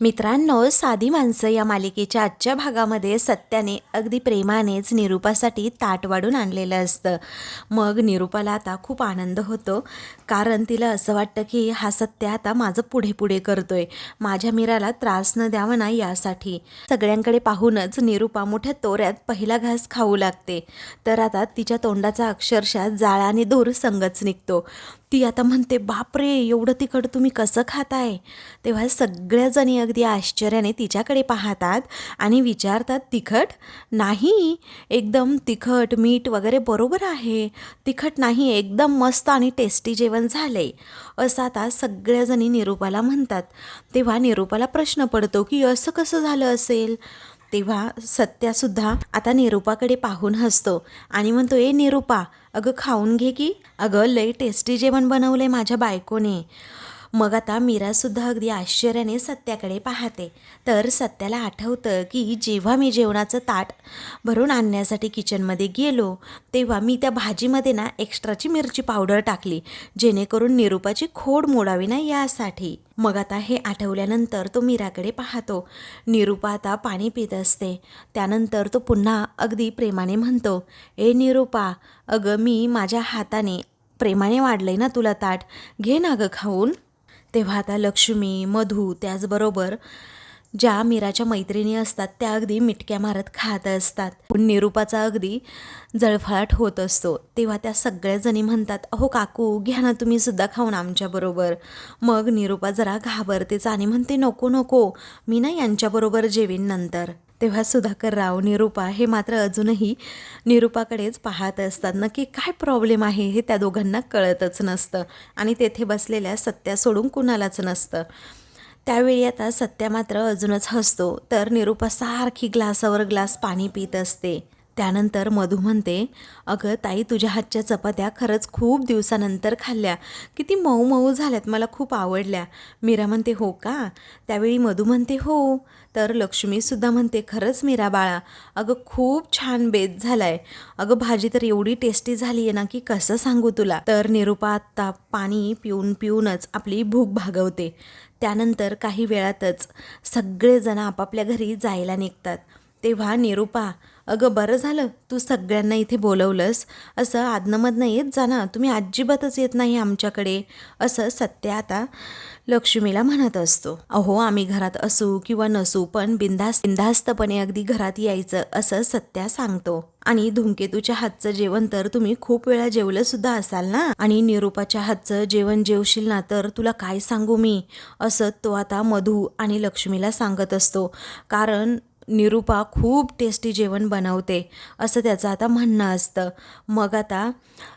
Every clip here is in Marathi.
मित्रांनो साधी माणसं या मालिकेच्या आजच्या भागामध्ये सत्याने अगदी प्रेमानेच निरूपासाठी ताट वाढून आणलेलं असतं. मग निरूपाला आता खूप आनंद होतो. कारण तिला असं वाटतं की हा सत्य आता माझं पुढे पुढे करतोय. माझ्या मीराला त्रास न द्यावा ना यासाठी. सगळ्यांकडे पाहूनच निरूपा मोठ्या तोऱ्यात पहिला घास खाऊ लागते. तर आता तिच्या तोंडाचा अक्षरशः जाळा आणि धूर संगच निघतो. ती आता म्हणते बापरे एवढं तिखट तुम्ही कसं खाताय? तेव्हा सगळ्याजणी अगदी आश्चर्याने तिच्याकडे पाहतात आणि विचारतात तिखट नाही एकदम तिखट मीठ वगैरे बरोबर आहे. तिखट नाही एकदम मस्त आणि टेस्टी जेवण झालं आहे असं आता सगळ्याजणी निरूपाला म्हणतात. तेव्हा निरूपाला प्रश्न पडतो की असं कसं झालं असेल? तेव्हा सत्यासुद्धा आता निरूपाकडे पाहून हसतो आणि म्हणतो ए निरूपा अगं खाऊन घे की. अगं लई टेस्टी जेवण बनवलं आहे माझ्या बायकोने. मग आता मीरासुद्धा अगदी आश्चर्याने सत्याकडे पाहते. तर सत्याला आठवतं की जेव्हा मी जेवणाचं ताट भरून आणण्यासाठी किचनमध्ये गेलो तेव्हा मी त्या भाजीमध्ये ना एक्स्ट्राची मिरची पावडर टाकली जेणेकरून निरूपाची खोड मोडावी ना यासाठी. मग आता हे आठवल्यानंतर तो मीराकडे पाहतो. निरूपा आता पाणी पित असते. त्यानंतर तो पुन्हा अगदी प्रेमाने म्हणतो ए निरूपा अगं मी माझ्या हाताने प्रेमाने वाढलंय ना तुला ताट. घे ना गं खाऊन. तेव्हा आता लक्ष्मी मधू त्याचबरोबर ज्या मीराच्या मैत्रिणी असतात त्या अगदी मिटक्या मारत खात असतात. पण निरूपाचा अगदी जळफळाट होत असतो. तेव्हा त्या सगळ्याजणी म्हणतात अहो काकू घ्या ना तुम्ही सुद्धा खाऊन आमच्याबरोबर मग निरूपा जरा घाबरतेच आणि म्हणते नको नको मी ना यांच्याबरोबर जेवीन नंतर. तेव्हा सुधाकर राव निरूपा हे मात्र अजूनही निरूपाकडेच पाहत असतात. नक्की काय प्रॉब्लेम आहे हे त्या दोघांना कळतच नसतं आणि तेथे बसलेल्या सत्या सोडून कुणालाच नसतं. त्यावेळी आता सत्या मात्र अजूनच हसतो. तर निरूपा सारखी ग्लासावर ग्लास पाणी पित असते. त्यानंतर मधू म्हणते अगं ताई तुझ्या हातच्या चपात्या खरंच खूप दिवसानंतर खाल्ल्या. किती मऊ मऊ झाल्यात मला खूप आवडल्या. मीरा म्हणते हो का? त्यावेळी मधू म्हणते हो. तर लक्ष्मीसुद्धा म्हणते खरंच मीरा बाळा अगं खूप छान बेत झालाय. अगं भाजी तर एवढी टेस्टी झाली आहे ना की कसं सांगू तुला? तर निरूपा आत्ता पाणी पिऊन पिऊनच आपली भूक भागवते. त्यानंतर काही वेळातच सगळेजण आपापल्या घरी जायला निघतात. तेव्हा निरूपा अगं बरं झालं तू सगळ्यांना इथे बोलवलंस. असं आदनमधनं येत जा ना तुम्ही अजिबातच येत नाही आमच्याकडे. असं सत्य आता लक्ष्मीला म्हणत असतो अहो आम्ही घरात असू किंवा नसू पण बिंदास बिंदास्तपणे अगदी घरात यायचं असं सत्या सांगतो. आणि धूमकेतूच्या हातचं जेवण तर तुम्ही खूप वेळा जेवलं सुद्धा असाल ना? आणि निरूपाच्या हातचं जेवण जेवशील ना तर तुला काय सांगू मी? असं तो आता मधू आणि लक्ष्मीला सांगत असतो. कारण निरूपा खूप टेस्टी जेवण बनवते असं त्याचं आता म्हणणं असतं. मग आता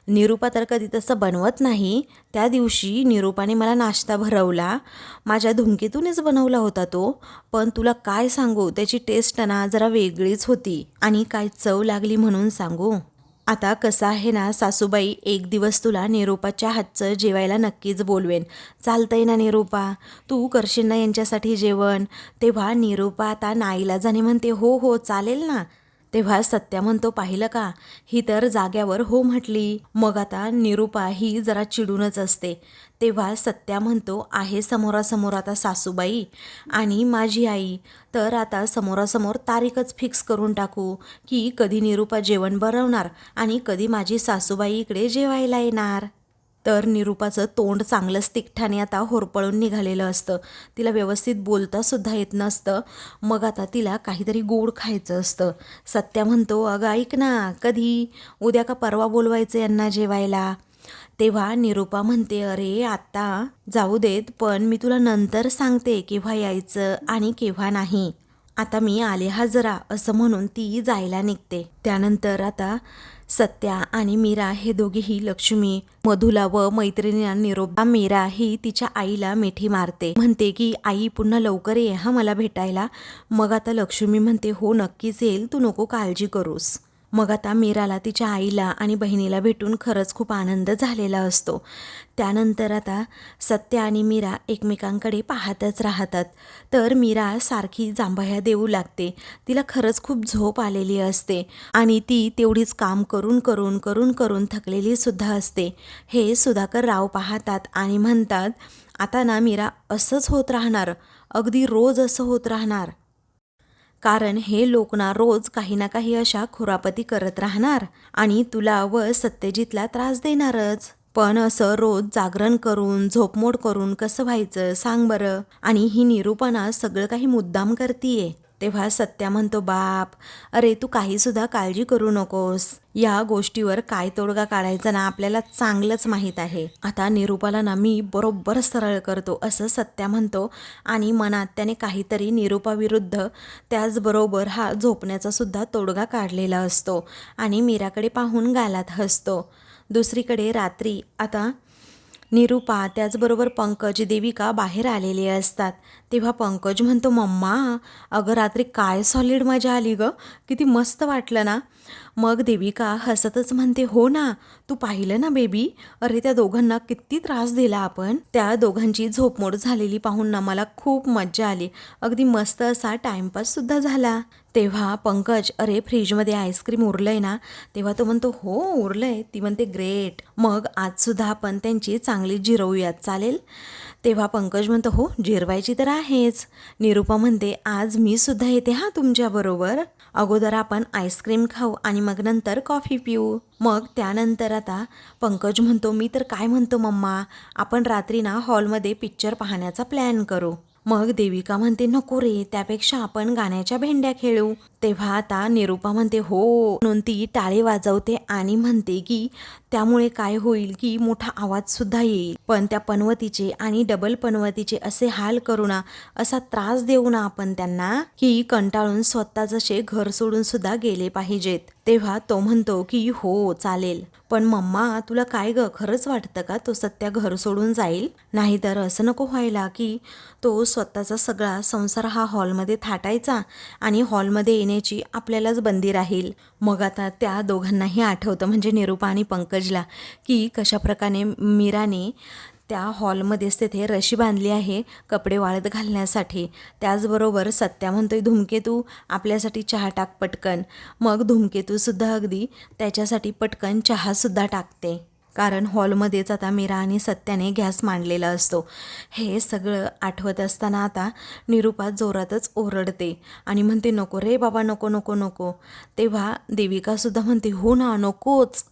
निरूपा तर कधी तसं बनवत नाही. त्या दिवशी निरूपाने मला नाश्ता भरवला. माझ्या धुमकेतूनच बनवला होता तो. पण तुला काय सांगू त्याची टेस्ट ना जरा वेगळीच होती आणि काय चव लागली म्हणून सांगू? आता कसं आहे ना सासूबाई? एक दिवस तुला निरूपाच्या हातचं जेवायला नक्कीच बोलवेन. चालतंय ना निरूपा? तू करशील ना यांच्यासाठी जेवण? तेव्हा निरूपा आता नाईला जाणे म्हणते हो हो चालेल ना. तेव्हा सत्या म्हणतो पाहिलं का? ही तर जाग्यावर हो म्हटली. मग आता निरूपा ही जरा चिडूनच असते. तेव्हा सत्या म्हणतो आहे समोरासमोर आता सासूबाई आणि माझी आई. तर आता समोरासमोर तारीखच फिक्स करून टाकू की कधी निरूपा जेवण बनवणार आणि कधी माझी सासूबाई इकडे जेवायला येणार. तर निरूपाचं तोंड चांगलंच तिकठाने आता होरपळून निघालेलं असतं. तिला व्यवस्थित बोलतासुद्धा येत नसतं. मग आता तिला काहीतरी गोड खायचं असतं. सत्या म्हणतो अगं ऐक ना कधी? उद्या का परवा बोलवायचं यांना जेवायला? तेव्हा निरूपा म्हणते अरे आत्ता जाऊ देत पण मी तुला नंतर सांगते केव्हा यायचं आणि केव्हा नाही. आता मी आले हा जरा असं म्हणून ती जायला निघते. त्यानंतर आता सत्या आणि मीरा हे दोघेही लक्ष्मी मधुला व मैत्रिणींना निरोप मीरा ही तिच्या आईला मिठी मारते. म्हणते की आई पुन्हा लवकर ये हा मला भेटायला. मग आता लक्ष्मी म्हणते हो नक्कीच येईल तू नको काळजी करूस. मग आता मीराला तिच्या आईला आणि बहिणीला भेटून खरंच खूप आनंद झालेला असतो. त्यानंतर आता सत्य आणि मीरा एकमेकांकडे पाहतच राहतात. तर मीरा सारखी जांभया देऊ लागते. तिला खरंच खूप झोप आलेली असते आणि ती तेवढीच काम करून करून करून करून थकलेली सुद्धा असते. हे सुधाकर राव पाहतात आणि म्हणतात आता ना मीरा असंच होत राहणार. अगदी रोज असं होत राहणार. कारण हे लोक ना रोज काही ना काही अशा खुरापती करत राहणार आणि तुला व सत्यजितला त्रास देणारच. पण असं रोज जागरण करून झोपमोड करून कसं व्हायचं सांग बरं. आणि ही निरूपणा सगळं काही मुद्दाम करतीये. तेव्हा सत्या म्हणतो बाप अरे तू काहीसुद्धा काळजी करू नकोस. या गोष्टीवर काय तोडगा काढायचा ना आपल्याला चांगलंच माहीत आहे. आता निरूपाला ना मी बरोबर सरळ करतो असं सत्या म्हणतो आणि मनात त्याने काहीतरी निरूपाविरुद्ध त्याचबरोबर हा झोपण्याचा सुद्धा तोडगा काढलेला असतो आणि मीराकडे पाहून गालात हसतो. दुसरीकडे रात्री आता निरूपा त्याचबरोबर पंकज देविका बाहेर आलेले असतात. तेव्हा पंकज म्हणतो मम्मा अगं रात्री काय सॉलिड मजा आली गं? किती मस्त वाटलं ना. मग देविका हसतच म्हणते हो ना तू पाहिलं ना बेबी अरे त्या दोघांना किती त्रास दिला आपण. त्या दोघांची झोपमोड झालेली पाहून ना मला खूप मज्जा आली. अगदी मस्त असा टाइमपास सुद्धा झाला. तेव्हा पंकज अरे फ्रीजमध्ये आईस्क्रीम उरलंय ना? तेव्हा तो म्हणतो हो उरलंय. ती म्हणते ग्रेट. मग आजसुद्धा आपण त्यांची चांगली जिरवूयात चालेल? तेव्हा पंकज म्हणतो हो जिरवायची तर आहेच. निरूपा म्हणते आज मी सुद्धा येते हा तुमच्याबरोबर अगोदर आपण आईस्क्रीम खाऊ आणि मग नंतर कॉफी पिऊ. मग त्यानंतर आता पंकज म्हणतो मी तर काय म्हणतो मम्मा? आपण रात्री ना हॉलमध्ये पिक्चर पाहण्याचा प्लॅन करू. मग देविका म्हणते नको रे त्यापेक्षा आपण गाण्याच्या भेंड्या खेळू. तेव्हा आता निरूपा म्हणते हो म्हणून ती टाळे वाजवते आणि म्हणते की त्यामुळे काय होईल की मोठा आवाजसुद्धा येईल. पण त्या पनवतीचे आणि डबल पनवतीचे असे हाल करू ना असा त्रास देऊ ना आपण त्यांना की कंटाळून स्वतः जसे घर सोडून सुद्धा गेले पाहिजेत. तेव्हा तो म्हणतो की हो चालेल. पण मम्मा तुला काय ग खरंच वाटतं का तो सत्या घर सोडून जाईल? नाहीतर असं नको व्हायला की तो स्वतःचा सगळा संसार हा हॉलमध्ये थाटायचा आणि हॉलमध्ये येण्याची आपल्यालाच बंदी राहील. मग आता त्या दोघांनाही आठवतं म्हणजे निरूपा आणि पंकज पंकजला की कशाप्रकारे मीराने त्या हॉलमध्येच तेथे रशी बांधली आहे कपडे वाळत घालण्यासाठी. त्याचबरोबर सत्या म्हणतोय धूमकेतू आपल्यासाठी चहा टाक पटकन. मग धूमकेतूसुद्धा अगदी त्याच्यासाठी पटकन चहासुद्धा टाकते. कारण हॉलमध्येच आता मीरा आणि सत्याने गॅस मांडलेला असतो. हे सगळं आठवत असताना आता निरूपा जोरातच ओरडते आणि म्हणते नको रे बाबा नको नको नको. तेव्हा देविकासुद्धा म्हणते हो ना नकोच.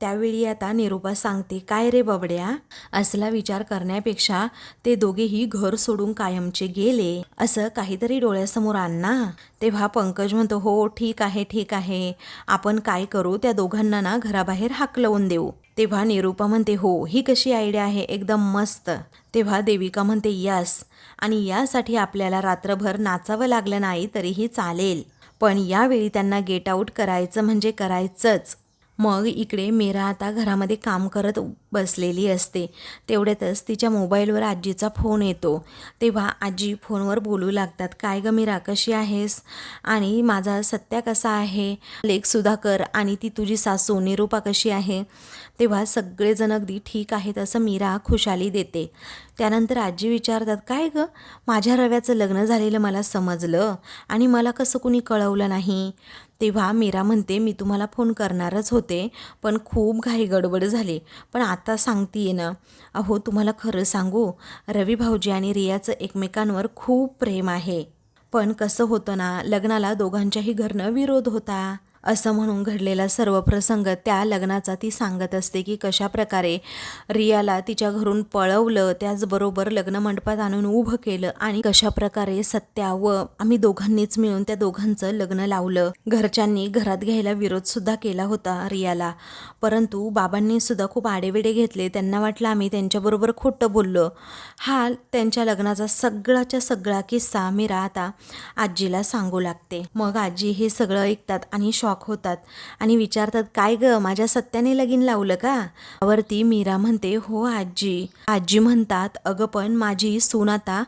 त्यावेळी आता निरूपा सांगते काय रे बबड्या? असला विचार करण्यापेक्षा ते दोघेही घर सोडून कायमचे गेले. असं काहीतरी डोळ्यासमोर आणणा तेव्हा पंकज म्हणतो हो ठीक आहे ठीक आहे. आपण काय करू त्या दोघांना ना घराबाहेर हाकलवून देऊ. तेव्हा निरूपा म्हणते हो ही कशी आयडिया आहे? एकदम मस्त. तेव्हा देविका म्हणते यस. आणि यासाठी आपल्याला रात्रभर नाचावं लागलं नाही तरीही चालेल. पण यावेळी त्यांना गेट आऊट करायचं म्हणजे करायचंच. मग इकडे मीरा आता घरामध्ये काम करत बसलेली असते. तेवढ्यातच तिच्या मोबाईलवर आजीचा फोन येतो. तेव्हा आजी फोनवर बोलू लागतात काय ग मीरा कशी आहेस? आणि माझा सत्या कसा आहे? लेख सुधाकर आणि ती तुझी सासू निरूपा कशी आहे? तेव्हा सगळेजण अगदी ठीक आहेत असं मीरा खुशाली देते. त्यानंतर आजी विचारतात काय गं? माझ्या रव्याचं लग्न झालेलं मला समजलं. आणि मला कसं कुणी कळवलं नाही? तेव्हा मीरा म्हणते मी तुम्हाला फोन करणारच होते पण खूप घाई गडबड झाली. पण आता सांगतीये ना. अहो तुम्हाला खरं सांगू रवी भाऊजी आणि रियाचं एकमेकांवर खूप प्रेम आहे. पण कसं होतं ना लग्नाला दोघांच्याही घरनं विरोध होता. असं म्हणून घडलेला सर्व प्रसंग त्या लग्नाचा ती सांगत असते की कशा प्रकारे रियाला तिच्या घरून पळवलं त्याचबरोबर लग्न मंडपात आणून उभं केलं आणि कशा प्रकारे सत्या व आम्ही दोघांनीच मिळून त्या दोघांचं लग्न लावलं. घरच्यांनी घरात घ्यायला विरोध सुद्धा केला होता रियाला. परंतु बाबांनी सुद्धा खूप आडेविडे घेतले. त्यांना वाटलं आम्ही त्यांच्याबरोबर खोटं बोललो. हा त्यांच्या लग्नाचा सगळाच्या सगळा किस्सा मीरा आता आजीला सांगू लागते. मग आजी हे सगळं ऐकतात आणि शॉक होतात. आणि विचारतात काय ग माझ्या सत्याने लगीन लावलं का? वरती मीरा म्हणते हो आजी. आजी म्हणतात अगं पण माझी सून आता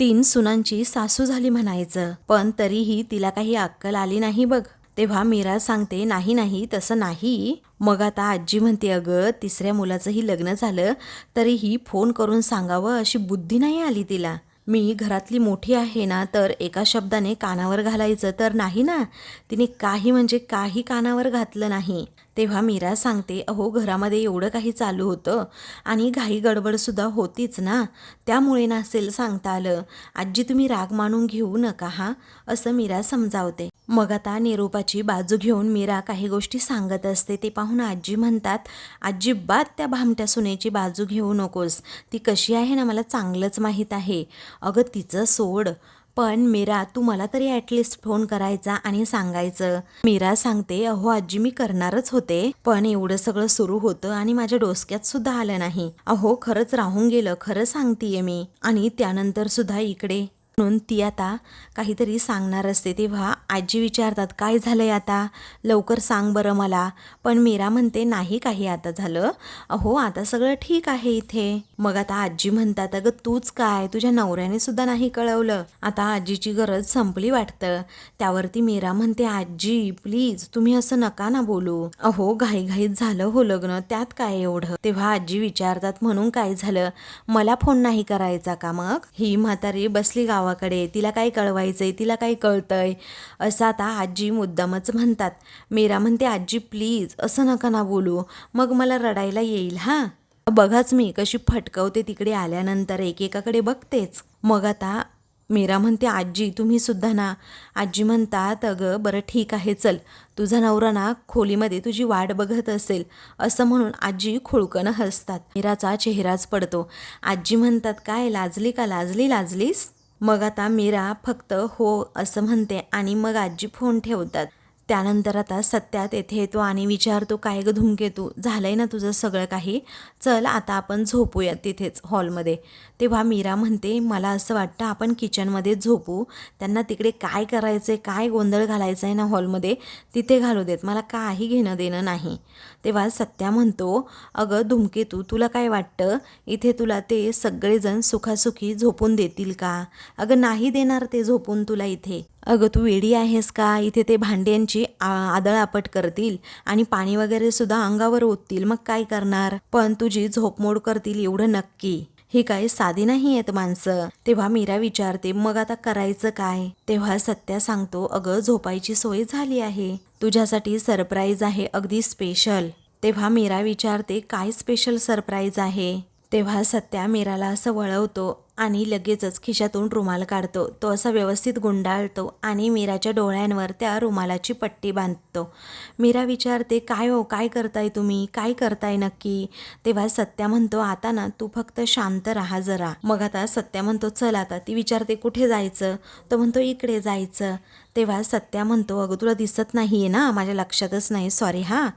तीन सुनांची सासू झाली म्हणायचं. पण तरीही तिला काही अक्कल आली नाही बघ. तेव्हा मीरा सांगते नाही नाही तसं नाही. मग आता आजी म्हणते अगं तिसऱ्या मुलाचंही लग्न झालं तरीही फोन करून सांगावं अशी बुद्धी नाही आली तिला. मी घरातली मोठी आहे ना तर एका शब्दाने कानावर घालायचं तर नाही ना? तिने काही म्हणजे काही कानावर घातलं नाही. तेव्हा मीरा सांगते अहो घरामध्ये एवढं काही चालू होतं आणि घाई गडबडसुद्धा होतीच ना. त्यामुळे नसेल सांगता आलं. आजी तुम्ही राग मानून घेऊ नका हा असं मीरा समजावते. मग आता निरूपाची बाजू घेऊन मीरा काही गोष्टी सांगत असते. ते पाहून आजी म्हणतात अजिबात त्या भामट्या सुनेची बाजू घेऊ नकोस. ती कशी आहे ना मला चांगलंच माहीत आहे. अगं तिचं सोड. पण मीरा तू मला तरी ॲटलिस्ट फोन करायचा आणि सांगायचं. मीरा सांगते अहो आजी मी करणारच होते पण एवढं सगळं सुरू होतं आणि माझ्या डोसक्यात सुद्धा आलं नाही. अहो खरंच राहून गेलं खरं सांगतीये मी. आणि त्यानंतर सुद्धा इकडे म्हणून ती आता काहीतरी सांगणार असते. तेव्हा आजी विचारतात काय झालंय आता? लवकर सांग बरं मला. पण मीरा म्हणते नाही काही आता झालं. अहो आता सगळं ठीक आहे इथे. मग आता आजी म्हणतात अगं तूच काय? तुझ्या नवऱ्याने सुद्धा नाही कळवलं. आता आजीची गरज संपली वाटतं. त्यावरती मीरा म्हणते आजी प्लीज तुम्ही असं नका ना बोलू. अहो घाईघाईत झालं हो लग्न त्यात काय एवढं? तेव्हा आजी विचारतात म्हणून काय झालं? मला फोन नाही करायचा का मग? ही म्हातारी बसली गावाकडे तिला काय कळवायचं आहे तिला काय कळतं आहे असं आता आजी मुद्दामच म्हणतात. मीरा म्हणते आजी प्लीज असं नका ना बोलू. मग मला रडायला येईल हां? बघाच मी कशी फटकवते तिकडे आल्यानंतर एकेकाकडे बघतेच. मग आता मीरा म्हणते आजी तुम्ही सुद्धा ना. आजी म्हणतात अगं बरं ठीक आहे चल. तुझा नवरा ना खोलीमध्ये तुझी वाट बघत असेल. असं म्हणून आजी खुळकणं हसतात. मीराचा चेहराच पडतो. आजी म्हणतात काय लाजली का? लाजली लाजलीस? मग आता मीरा फक्त हो असं म्हणते आणि मग आजी फोन ठेवतात. त्यानंतर आता सत्यात येथे येतो आणि विचारतो काय ग धुमकेतू आहे ना तुझं सगळं काही? चल आता आपण झोपूया तिथेच हॉलमध्ये. तेव्हा मीरा म्हणते मला असं वाटतं आपण किचनमध्ये झोपू. त्यांना तिकडे काय करायचं आहे काय गोंधळ घालायचा आहे ना हॉलमध्ये तिथे घालू देत. मला काही घेणं देणं नाही. तेव्हा सत्या म्हणतो अगं धुमकेतू तुला काय वाटतं? इथे तुला ते सगळेजण सुखासुखी झोपून देतील का? अगं नाही देणार ते झोपून तुला इथे. अगं तू वेडी आहेस का? इथे ते भांड्यांची आ- आदळआपट करतील आणि पाणी वगैरे सुद्धा अंगावर ओततील. मग काय करणार? पण तुझी झोपमोड करतील एवढं नक्की. ही काही साधी नाही आहेत माणसं. तेव्हा मीरा विचारते मग आता करायचं काय? तेव्हा सत्या सांगतो अगं झोपायची सोय झाली आहे. तुझ्यासाठी सरप्राईज आहे अगदी स्पेशल. तेव्हा मीरा विचारते काय स्पेशल सरप्राईज आहे? तेव्हा सत्या मीराला असं वळवतो आणि लगेचच खिशातून रुमाल काढतो. तो असा व्यवस्थित गुंडाळतो आणि मीराच्या डोळ्यांवर त्या रुमालाची पट्टी बांधतो. मीरा विचारते काय हो काय करताय तुम्ही? काय करताय नक्की? तेव्हा सत्या म्हणतो आता ना तू फक्त शांत राहा जरा. मग आता सत्या म्हणतो चल आता. ती विचारते कुठे जायचं? तो म्हणतो इकडे जायचं. तेव्हा सत्या म्हणतो अगं तुला दिसत नाही आहे ना माझ्या लक्षातच नाही सॉरी हां.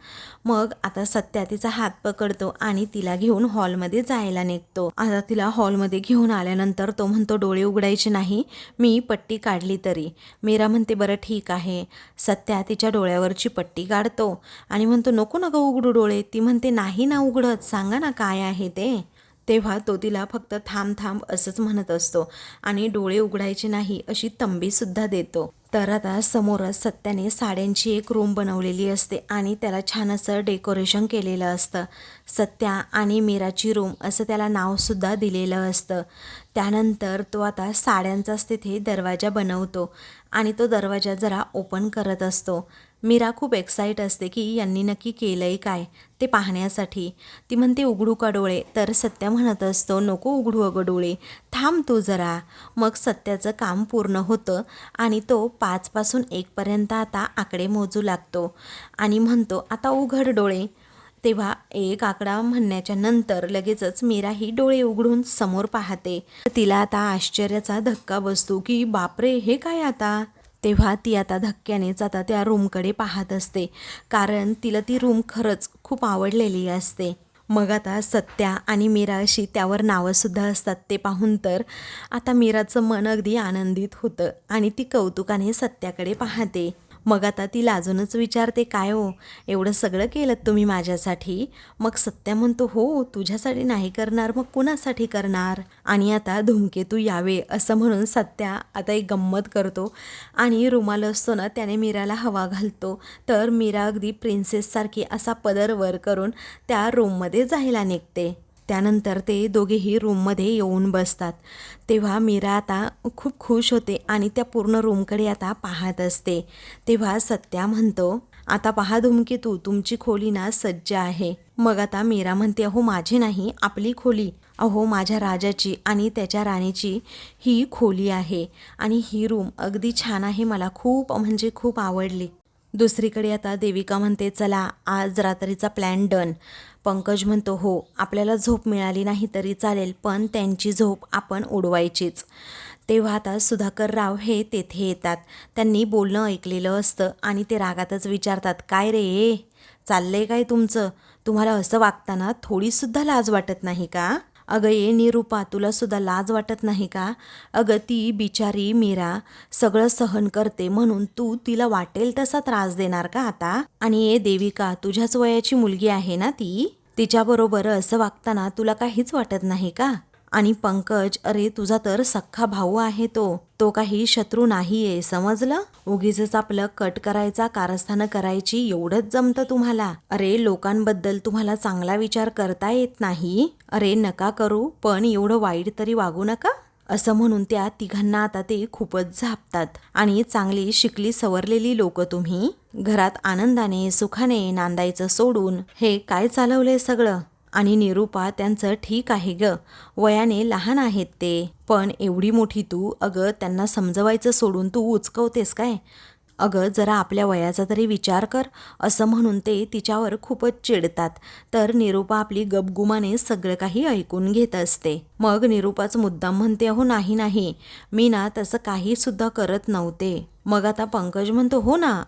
मग आता सत्या तिचा हात पकडतो आणि तिला घेऊन हॉलमध्ये जायला निघतो. आता तिला हॉलमध्ये घेऊन आल्यानंतर तो म्हणतो डोळे उघडायचे नाही मी पट्टी काढली तरी. मीरा म्हणते बरं ठीक आहे. सत्या तिच्या डोळ्यावरची पट्टी काढतो आणि म्हणतो नको नको उघडू डोळे. ती म्हणते नाही ना उघडत सांगा ना काय आहे ते. तेव्हा तो तिला फक्त थांब थांब असंच म्हणत असतो आणि डोळे उघडायचे नाही अशी तंबीसुद्धा देतो. तर आता समोरच सत्याने साड्यांची एक रूम बनवलेली असते आणि त्याला छान असं डेकोरेशन केलेलं असतं. सत्या आणि मीराची रूम असं त्याला नावसुद्धा दिलेलं असतं. त्यानंतर तो आता साड्यांचाच तिथे दरवाजा बनवतो आणि तो दरवाजा जरा ओपन करत असतो. मीरा खूप एक्साईट असते की यांनी नक्की केलंय काय ते पाहण्यासाठी. ती म्हणते उघडू का डोळे? तर सत्या म्हणत असतो नको उघडू अगं डोळे थांब तू जरा. मग सत्याचं काम पूर्ण होतं आणि तो पाचपासून एकपर्यंत आता आकडे मोजू लागतो आणि म्हणतो आता उघड डोळे. तेव्हा एक आकडा म्हणण्याच्या नंतर लगेचच मीरा ही डोळे उघडून समोर पाहते. तिला आता आश्चर्याचा धक्का बसतो की बापरे हे काय आता? तेव्हा ती आता धक्क्यानेच आता त्या रूमकडे पाहत असते. कारण तिला ती रूम खरंच खूप आवडलेली असते. मग आता सत्या आणि मीरा अशी त्यावर नावंसुद्धा असतात ते पाहून तर आता मीराचं मन अगदी आनंदित होतं आणि ती कौतुकाने सत्याकडे पाहते. मग आता ती लाजूनच विचारते काय हो? एवढं सगळं केलं तुम्ही माझ्यासाठी? मग सत्या म्हणतो हो तुझ्यासाठी नाही करणार मग कुणासाठी करणार? आणि आता धूमकेतू यावे असं म्हणून सत्या आता एक गंमत करतो. आणि रुमाल असतो ना त्याने मीराला हवा घालतो. तर मीरा अगदी प्रिन्सेससारखी असा पदर वर करून त्या रूममध्ये जायला निघते. त्यानंतर ते दोघेही रूममध्ये येऊन बसतात. तेव्हा मीरा आता खूप खुश होते आणि त्या पूर्ण रूमकडे आता पाहत असते. तेव्हा सत्या म्हणतो आता पहा धूमकेतू तुमची खोली ना सज्ज आहे. मग आता मीरा म्हणते अहो माझी नाही आपली खोली. अहो माझ्या राजाची आणि त्याच्या राणीची ही खोली आहे आणि ही रूम अगदी छान आहे मला खूप म्हणजे खूप आवडली. दुसरीकडे आता देविका म्हणते चला आज रात्रीचा प्लॅन डन पंकज म्हणतो हो आपल्याला झोप मिळाली नाही तरी चालेल पण त्यांची झोप आपण उडवायचीच. तेव्हा आता सुधाकर राव हे तेथे येतात. त्यांनी बोलणं ऐकलेलं असतं आणि ते रागातच विचारतात काय रे चाललंय काय तुमचं? तुम्हाला असं वागताना थोडीसुद्धा लाज वाटत नाही का? अगं ये निरूपा तुला सुद्धा लाज वाटत नाही का? अगं ती बिचारी मीरा सगळं सहन करते म्हणून तू तिला वाटेल तसा त्रास देणार का आता? आणि ये देविका तुझ्याच वयाची मुलगी आहे ना ती? तिच्याबरोबर असं वागताना तुला काहीच वाटत नाही का? आणि पंकज अरे तुझा तर सख्खा भाऊ आहे तो. तो काही शत्रू नाहीये समजलं? उगीच आपलं कट करायचा कारस्थानं करायची एवढंच जमतं तुम्हाला. अरे लोकांबद्दल तुम्हाला चांगला विचार करता येत नाही. अरे नका करू पण एवढं वाईट तरी वागू नका. असं म्हणून त्या तिघांना आता ते खूपच झापतात आणि चांगली शिकली सवरलेली लोक तुम्ही. घरात आनंदाने सुखाने नांदायचं सोडून हे काय चालवलंय सगळं? आणि निरूपा त्यांचं ठीक आहे ग. वयाने लहान आहेत ते. पण एवढी मोठी तू अगं त्यांना समजवायचं सोडून तू उचकवतेस काय? अगं जरा आपल्या वयाचा तरी विचार कर असं म्हणून ते तिच्यावर खूपच चिडतात. तर निरूपा आपली गपगुमाने सगळं काही ऐकून घेत असते. मग निरूपाच मुद्दाम म्हणते अहो नाही नाही. मी ना तसं काहीसुद्धा करत नव्हते. मग आता पंकज म्हणतो हो ना.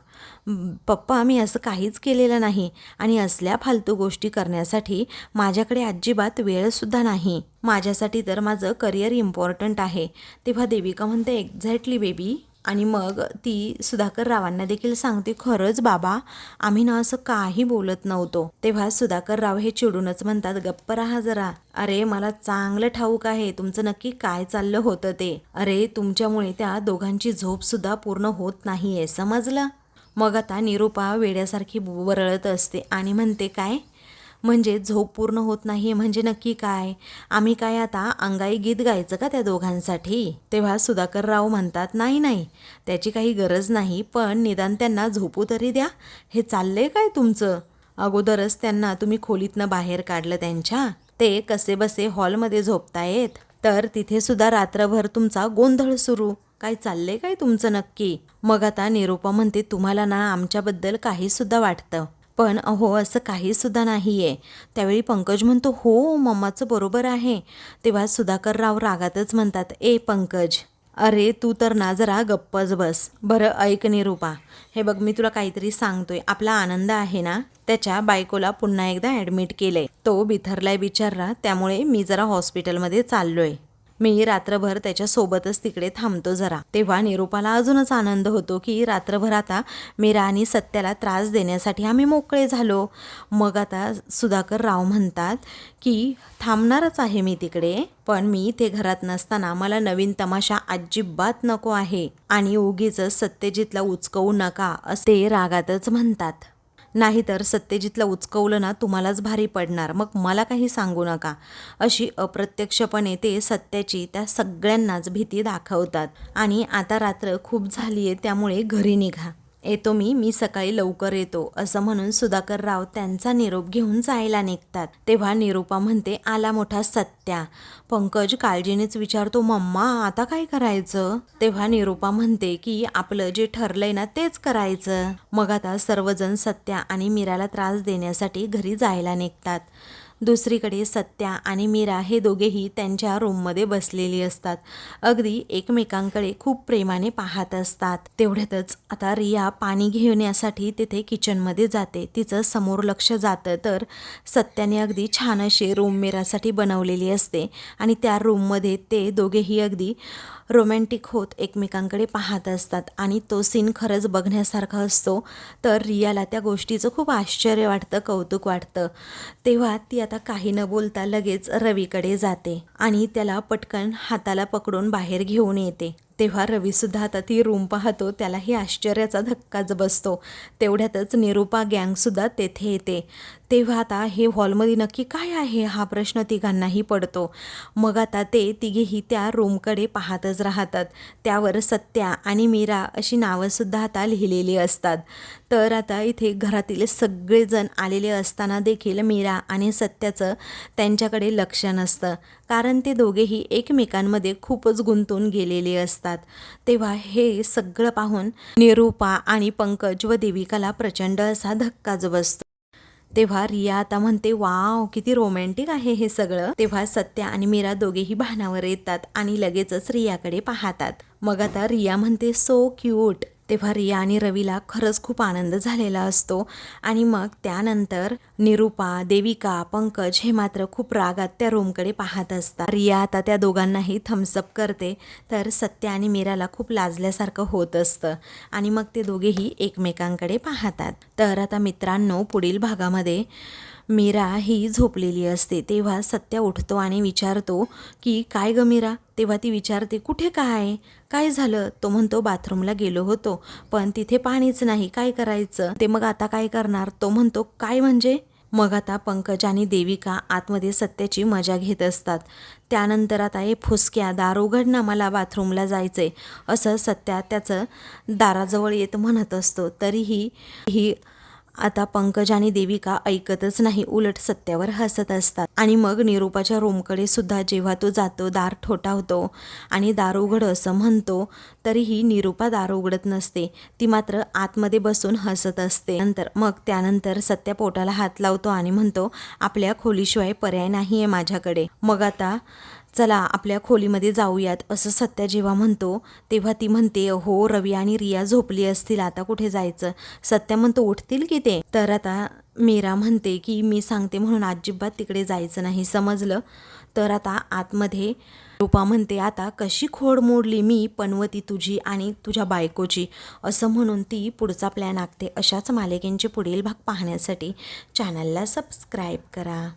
पप्पा मी असं काहीच केलेलं नाही आणि असल्या फालतू गोष्टी करण्यासाठी माझ्याकडे अजिबात वेळसुद्धा नाही. माझ्यासाठी तर माझं करिअर इम्पॉर्टंट आहे. तेव्हा देविका म्हणते एक्झॅक्टली बेबी. आणि मग ती सुधाकर रावांना देखील सांगते खरंच बाबा आम्ही ना असं काही बोलत नव्हतो. तेव्हा सुधाकर राव हे चिडूनच म्हणतात गप्प राहा जरा. अरे मला चांगलं ठाऊक आहे. तुमचं नक्की काय चाललं होतं ते? अरे तुमच्यामुळे त्या दोघांची झोप सुद्धा पूर्ण होत नाहीये समजलं? मग आता निरूपा वेड्यासारखी वरळत असते आणि म्हणते काय? म्हणजे झोप पूर्ण होत नाही म्हणजे नक्की काय? आम्ही काय आता अंगाई गीत गायचं का त्या दोघांसाठी? तेव्हा सुधाकरराव म्हणतात नाही नाही त्याची काही गरज नाही पण निदान त्यांना झोपू तरी द्या. हे चाललंय काय तुमचं? अगोदरच त्यांना तुम्ही खोलीतनं बाहेर काढलं त्यांच्या. ते कसेबसे हॉलमध्ये झोपतायत. तर तिथे सुद्धा रात्रभर तुमचा गोंधळ सुरू. काय चाललंय काय तुमचं नक्की? मग आता निरूपा म्हणते तुम्हाला ना आमच्याबद्दल काही सुद्धा वाटतं. पण अहो असं काहीसुद्धा नाही आहे त्यावेळी पंकज म्हणतो हो मम्माचं बरोबर आहे. तेव्हा सुधाकर राव रागातच म्हणतात ए पंकज अरे तू तर ना जरा गप्पच बस. बरं ऐक निरूपा हे बघ मी तुला काहीतरी सांगतोय. आपला आनंद आहे ना त्याच्या बायकोला पुन्हा एकदा ॲडमिट केलंय. तो बिथरलाय बिचारला त्यामुळे मी जरा हॉस्पिटलमध्ये चाललोय. मी रात्रभर त्याच्यासोबतच तिकडे थांबतो जरा. तेव्हा निरूपाला अजूनच आनंद होतो की रात्रभर आता मीरा आणि सत्याला त्रास देण्यासाठी आम्ही मोकळे झालो. मग आता सुधाकर राव म्हणतात की थांबणारच आहे मी तिकडे पण मी ते घरात नसताना मला नवीन तमाशा अजिबात नको आहे आणि उगीच सत्यजितला उचकवू नका असे रागातच म्हणतात. नाहीतर सत्यजितला उचकवलं ना तुम्हालाच भारी पडणार. मग मला काही सांगू नका. अशी अप्रत्यक्षपणे ते सत्याची त्या सगळ्यांनाच भीती दाखवतात. आणि आता रात्र खूप झाली आहे त्यामुळे घरी निघा. येतो मी मी सकाळी लवकर येतो असं म्हणून सुधाकर राव त्यांचा निरोप घेऊन जायला निघतात. तेव्हा निरूपा म्हणते आला मोठा सत्या. पंकज काळजीनेच विचारतो मम्मा आता काय करायचं? तेव्हा निरूपा म्हणते की आपलं जे ठरलंय ना तेच करायचं. मग आता सर्वजण सत्या आणि मीराला त्रास देण्यासाठी घरी जायला निघतात. दुसरीकडे सत्या आणि मीरा हे दोघेही त्यांच्या रूममध्ये बसलेली असतात. अगदी एकमेकांकडे खूप प्रेमाने पाहत असतात. तेवढ्यातच आता रिया पाणी घेण्यासाठी तिथे किचनमध्ये जाते. तिचं समोर लक्ष जातं तर सत्याने अगदी छान अशी रूम मीरासाठी बनवलेली असते आणि त्या रूममध्ये ते दोघेही अगदी रोमॅन्टिक होत एकमेकांकडे पाहत असतात आणि तो सीन खरंच बघण्यासारखा असतो. तर रियाला त्या गोष्टीचं खूप आश्चर्य वाटतं कौतुक वाटतं. तेव्हा ती आता काही न बोलता लगेच रवीकडे जाते आणि त्याला पटकन हाताला पकडून बाहेर घेऊन येते. तेव्हा रवीसुद्धा आता ती रूम पाहतो त्यालाही आश्चर्याचा धक्काच बसतो. तेवढ्यातच निरूपा गँगसुद्धा तेथे येते. तेव्हा आता हे हॉलमध्ये नक्की काय आहे? हा प्रश्न तिघांनाही पडतो. मग आता ते तिघेही त्या रूमकडे पाहतच राहतात. त्यावर सत्या आणि मीरा अशी नावंसुद्धा आता लिहिलेली असतात. तर आता इथे घरातील सगळेजण आलेले असताना देखील मीरा आणि सत्याचं त्यांच्याकडे लक्ष नसतं. कारण ते दोघेही एकमेकांमध्ये खूपच गुंतून गेलेले असतात. तेव्हा हे सगळं पाहून निरूपा आणि पंकज व देविकाला प्रचंड असा धक्काच बसतो. तेव्हा रिया आता म्हणते वाव किती रोमॅन्टिक आहे हे सगळं. तेव्हा सत्या आणि मीरा दोघेही भानावर येतात आणि लगेचच रियाकडे पाहतात. मग आता रिया म्हणते सो क्यूट तेव्हा रिया आणि रवीला खरंच खूप आनंद झालेला असतो. आणि मग त्यानंतर निरूपा देविका पंकज हे मात्र खूप रागात त्या रूमकडे पाहत असतात. रिया आता त्या दोघांनाही थम्सअप करते तर सत्या आणि मीराला खूप लाजल्यासारखं होत असतं. आणि मग ते दोघेही एकमेकांकडे पाहतात. तर आता मित्रांनो पुढील भागामध्ये मीरा ही झोपलेली असते. तेव्हा सत्या उठतो आणि विचारतो की काय ग मीरा? तेव्हा ती विचारते कुठे काय? काय झालं? तो म्हणतो बाथरूमला गेलो होतो पण तिथे पाणीच नाही. काय करायचं? ते मग आता काय करणार? तो म्हणतो काय म्हणजे? मग आता पंकज आणि देविका आतमध्ये सत्याची मजा घेत असतात. त्यानंतर आता हे फुसक्या दार उघड ना मला बाथरूमला जायचंय असं सत्या त्याचं दाराजवळ येत म्हणत असतो. तरीही ही आता पंकज आणि देविका ऐकतच नाही उलट सत्यावर हसत असतात. आणि मग निरूपाच्या रूमकडे सुद्धा जेव्हा तो जातो दार ठोठावतो आणि दार उघड असं म्हणतो तरीही निरूपा दार उघडत नसते. ती मात्र आतमध्ये बसून हसत असते. नंतर मग त्यानंतर सत्या पोटाला हात लावतो आणि म्हणतो आपल्या खोलीशिवाय पर्याय नाही आहे माझ्याकडे. मग आता चला आपल्या खोलीमध्ये जाऊयात असं सत्या जेव्हा म्हणतो तेव्हा ती म्हणते हो रवी आणि रिया झोपली असतील आता कुठे जायचं? सत्या म्हणतो उठतील की ते? तर आता मीरा म्हणते की मी सांगते म्हणून अजिबात तिकडे जायचं नाही समजलं? तर आता आतमध्ये रूपा म्हणते आता कशी खोड मोडली मी पनवती तुझी आणि तुझ्या बायकोची? असं म्हणून ती पुढचा प्लॅन आखते अशाच मालिकेंचे पुढील भाग पाहण्यासाठी चॅनलला सबस्क्राईब करा.